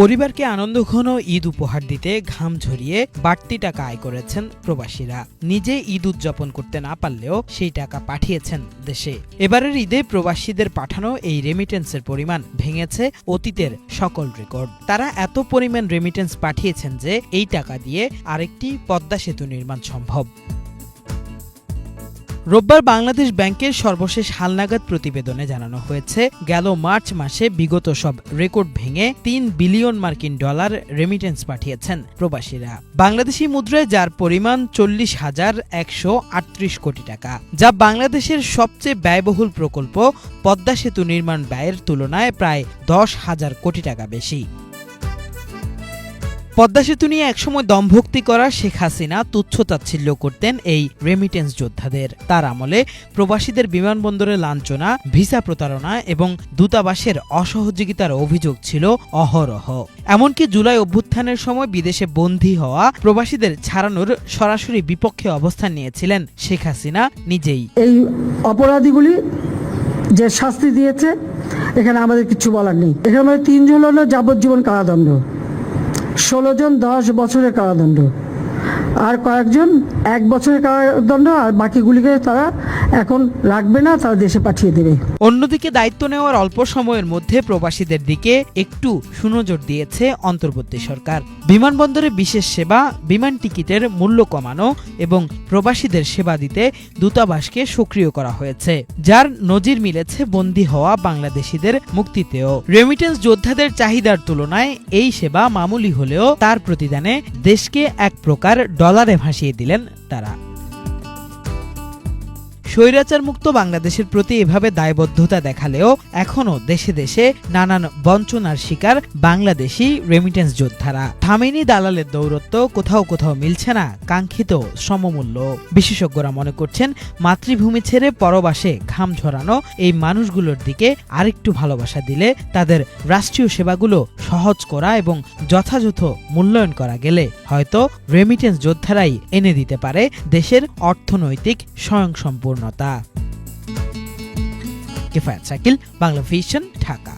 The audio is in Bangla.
পরিবারকে আনন্দ ঘন ঈদ উপহার দিতে ঘাম ঝরিয়ে বাড়তি টাকা আয় করেছেন প্রবাসীরা। নিজে ঈদ উদযাপন করতে না পারলেও সেই টাকা পাঠিয়েছেন দেশে। এবারের ঈদে প্রবাসীদের পাঠানো এই রেমিটেন্সের পরিমাণ ভেঙেছে অতীতের সকল রেকর্ড তারা এত পরিমাণ রেমিটেন্স পাঠিয়েছেন যে এই টাকা দিয়ে আরেকটি পদ্মা সেতু নির্মাণ সম্ভব। রোববার বাংলাদেশ ব্যাংকের সর্বশেষ হালনাগাদ প্রতিবেদনে জানানো হয়েছে, গেল মার্চ মাসে বিগত সব রেকর্ড ভেঙে তিন বিলিয়ন মার্কিন ডলার রেমিটেন্স পাঠিয়েছেন প্রবাসীরা। বাংলাদেশি মুদ্রায় যার পরিমাণ চল্লিশ হাজার একশো আটত্রিশ কোটি টাকা, যা বাংলাদেশের সবচেয়ে ব্যয়বহুল প্রকল্প পদ্মা সেতু নির্মাণ ব্যয়ের তুলনায় প্রায় দশ হাজার কোটি টাকা বেশি। পদ্মা সেতু নিয়ে একসময় দমভক্তি করা শেখ হাসিনা তুচ্ছ তাচ্ছিল্য করতেন এই রেমিটেন্স যোদ্ধাদের। তার আমলে প্রবাসীদের বিমানবন্দরে লাঞ্ছনা, ভিসা প্রতারণা এবং দূতাবাসের অসহযোগিতার অভিযোগ ছিল অহরহ। এমনকি জুলাই অভ্যুত্থানের সময় বিদেশে বন্দী হওয়া প্রবাসীদের ছাড়ানোর সরাসরি বিপক্ষে অবস্থান নিয়েছিলেন শেখ হাসিনা নিজেই। এই অপরাধীগুলি যে শাস্তি দিয়েছে, এখানে আমাদের কিছু বলার নেই। এখানে তিনজন হলো যাবজ্জীবন কারাদণ্ড। ষোলো জন দশ বছরের কারাদণ্ড। আর কয়েকজন এক বছরের কারাদণ্ড আর বাকিগুলিকে তারা এখন লাগবে না তারা দেশে পাঠিয়ে দেবে। অন্যদিকে দায়িত্ব নেওয়ার অল্প সময়ের মধ্যে প্রবাসীদের দিকে একটু সুনজর দিয়েছে অন্তর্বর্তী সরকার। বিমানবন্দরে বিশেষ সেবা, বিমান টিকিটের মূল্য কমানো এবং প্রবাসীদের সেবা দিতে দূতাবাসকে সক্রিয় করা হয়েছে, যার নজির মিলেছে বন্দী হওয়া বাংলাদেশিদের মুক্তিতেও। রেমিটেন্স যোদ্ধাদের চাহিদার তুলনায় এই সেবা মামুলি হলেও তার প্রতিদানে দেশকে এক প্রকার ডলারে ভাসিয়ে দিলেন তারা। স্বৈরাচার মুক্ত বাংলাদেশের প্রতি এভাবে দায়বদ্ধতা দেখালেও এখনও দেশে দেশে নানান বঞ্চনার শিকার বাংলাদেশি রেমিটেন্স যোদ্ধারা। থামেনি দালালের দৌরত্ব, কোথাও কোথাও মিলছে না কাঙ্ক্ষিত সমমূল্য। বিশেষজ্ঞরা মনে করছেন মাতৃভূমি ছেড়ে পরবাসে ঘাম ঝরানো এই মানুষগুলোর দিকে আরেকটু ভালোবাসা দিলে তাদের রাষ্ট্রীয় সেবাগুলো সহজ করা এবং যথাযথ মূল্যায়ন করা গেলে হয়তো রেমিটেন্স যোদ্ধারাই এনে দিতে পারে দেশের অর্থনৈতিক স্বয়ংসম্পূর্ণতা কিফায়াত শাকিল বাংলা ভিশন ঢাকা